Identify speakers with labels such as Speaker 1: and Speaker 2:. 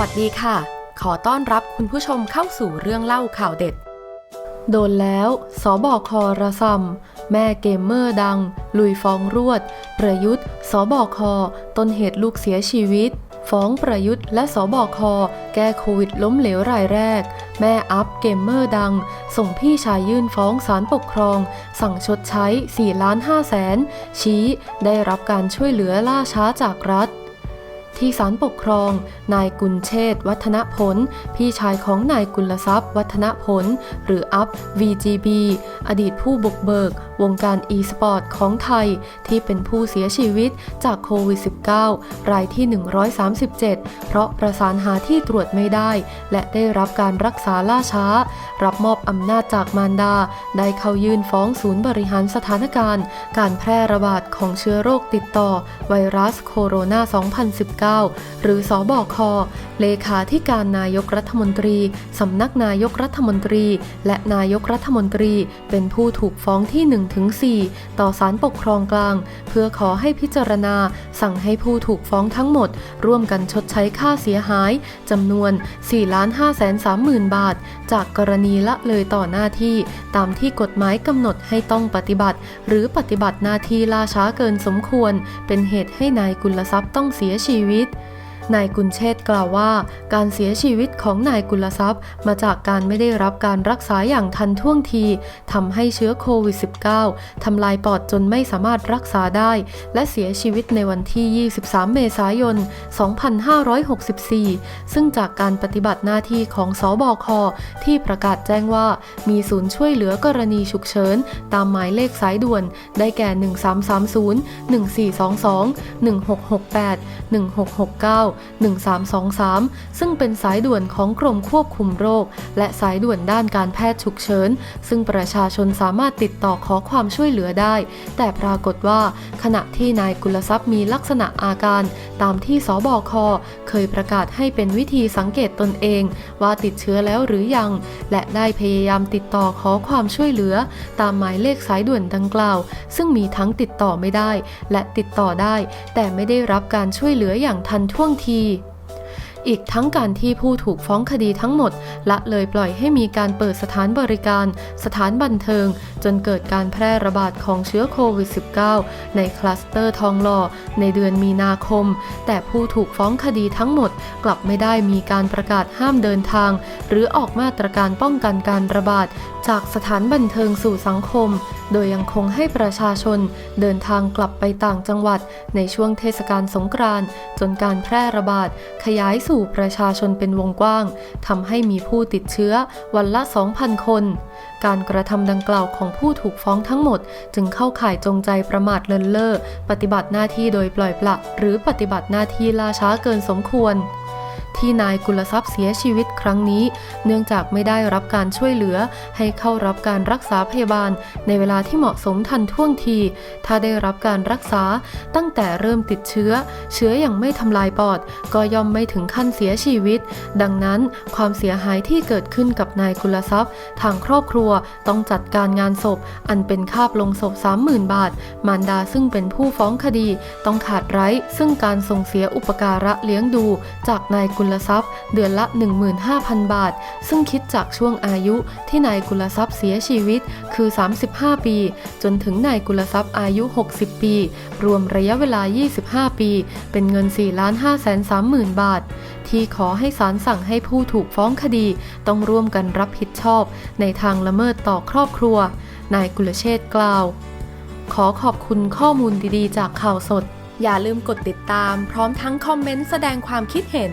Speaker 1: วัสดีค่ะ ขอต้อนรับคุณผู้ชมเข้าสู่เรื่องเล่าข่าวเด็ด โดนแล้ว สบคระซำแม่เกมเมอร์ดัง ลุยฟ้องรวด ประยุทธ์ สบคต้นเหตุลูกเสียชีวิต ฟ้องประยุทธ์และสบคแก้โควิดล้มเหลวรายแรก แม่อัพเกมเมอร์ดัง ส่งพี่ชายยื่นฟ้องศาลปกครอง สั่งชดใช้4ล้าน5แสนชี้ ได้รับการช่วยเหลือล่าช้าจากรัฐ ที่ศาลปกครอง นายกุลเชษฐ์วัฒนผล พี่ชายของนายกุลทรัพย์ วัฒนผล หรืออัพ VGB อดีตผู้บุกเบิก วงการ e-sport ของไทย ที่เป็นผู้เสียชีวิตจากโควิด -19 รายที่ 137 เพราะประสานหาที่ตรวจไม่ได้ และได้รับการรักษาล่าช้า รับมอบอำนาจจากมารดา ได้เข้ายื่นฟ้องศูนย์บริหารสถานการณ์ การแพร่ระบาดของเชื้อโรคติดต่อ ไวรัสโคโรนา 2019หรือสอบอคเลขาธิการนายกรัฐมนตรี สำนักนายกรัฐมนตรี และนายกรัฐมนตรี เป็นผู้ถูกฟ้องที่ 1-4 ต่อศาลปกครองกลาง เพื่อขอให้พิจารณา สั่งให้ผู้ถูกฟ้องทั้งหมด ร่วมกันชดใช้ค่าเสียหายจำนวน 4 5 3 0 0 0 0 บาท จากกรณีละเลยต่อหน้าที่ ตามที่กฎหมายกำหนดให้ต้องปฏิบัติ หรือปฏิบัติหน้าที่ล่าช้าเกินสมควร เป็นเหตุให้นายกุลทรัพย์ต้องเสียชีวิต นายกุลเชษ์กล่าวว่า การเสียชีวิตของนายกุลทรัพย์ มาจากการไม่ได้รับการรักษาอย่างทันท่วงทีทำให้เชื้อโควิด -19 ทำลายปอดจนไม่สามารถรักษาได้ และเสียชีวิตในวันที่ 23 เมษายน 2564 ซึ่งจากการปฏิบัติหน้าที่ของสอบอคที่ประกาศแจ้งว่า มีศูนย์ช่วยเหลือกรณีฉุกเฉิน ตามหมายเลขสายด่วน ได้แก่ 1330 1422 1668 1669 1323 ซึ่งเป็นสายด่วนของกรมควบคุมโรค และสายด่วนด้านการแพทย์ฉุกเฉิน ซึ่งประชาชนสามารถติดต่อขอความช่วยเหลือได้ แต่ปรากฏว่า ขณะที่นายกุลทรัพย์มีลักษณะอาการตามที่สบคเคยประกาศให้เป็นวิธีสังเกตตนเอง ว่าติดเชื้อแล้วหรือยัง และได้พยายามติดต่อขอความช่วยเหลือ ตามหมายเลขสายด่วนดังกล่าว ซึ่งมีทั้งติดต่อไม่ได้ และติดต่อได้ แต่ไม่ได้รับการช่วยเหลืออย่างทันท่วงที อีกทั้งการที่ผู้ถูกฟ้องคดีทั้งหมด ละเลยปล่อยให้มีการเปิดสถานบริการ สถานบันเทิง จนเกิดการแพร่ระบาดของเชื้อโควิด -19 ในคลัสเตอร์ทองหล่อในเดือนมีนาคม แต่ผู้ถูกฟ้องคดีทั้งหมด กลับไม่ได้มีการประกาศห้ามเดินทาง หรือออกมาตรการป้องกันการระบาด จากสถานบันเทิงสู่สังคม โดยยังคงให้ประชาชนเดินทางกลับไปต่างจังหวัด ในช่วงเทศกาลสงกรานต์จนการแพร่ระบาดขยายสู่ประชาชนเป็นวงกว้างทำให้มีผู้ติดเชื้อวันละ 2,000 คน การกระทำดังกล่าวของผู้ถูกฟ้องทั้งหมด จึงเข้าข่ายจงใจประมาทเลินเล่อปฏิบัติหน้าที่โดยปล่อยปละ หรือปฏิบัติหน้าที่ล่าช้าเกินสมควร ที่นายกุลทรัพย์เสียชีวิตครั้งนี้ เนื่องจากไม่ได้รับการช่วยเหลือ ให้เข้ารับการรักษาพยาบาล ในเวลาที่เหมาะสมทันท่วงที ถ้าได้รับการรักษาตั้งแต่เริ่มติดเชื้อ เชื้ออยังไม่ทำลายปอด ก็ย่อมไม่ถึงขั้นเสียชีวิต ดังนั้นความเสียหายที่เกิดขึ้นกับนายกุลทรัพย์ ทางครอบครัวต้องจัดการงานศพ อันเป็นค่าปลงศพ 30,000 บาท มารดาซึ่งเป็นผู้ฟ้องคดี ต้องขาดไร้ซึ่งการส่งเสียอุปการะเลี้ยงดู จากนายกุุลทรัพย์ เดือนละ 15,000 บาท ซึ่งคิดจากช่วงอายุที่นายกุลทรัพย์เสียชีวิตคือ 35 ปี จนถึงนายกุลทรัพย์อายุ 60 ปี รวมระยะเวลา 25 ปี เป็นเงิน 4 5 3 0 0 0 0 บาท ที่ขอให้ศาลสั่งให้ผู้ถูกฟ้องคดี ต้องร่วมกันรับผิดชอบ ในทางละเมิดต่อครอบครัว นายกุลเชษกล่าว ขอขอบคุณข้อมูลดีๆ จากข่าวสดอย่าลืมกดติดตามพร้อมทั้งคอมเมนต์แสดงความคิดเห็น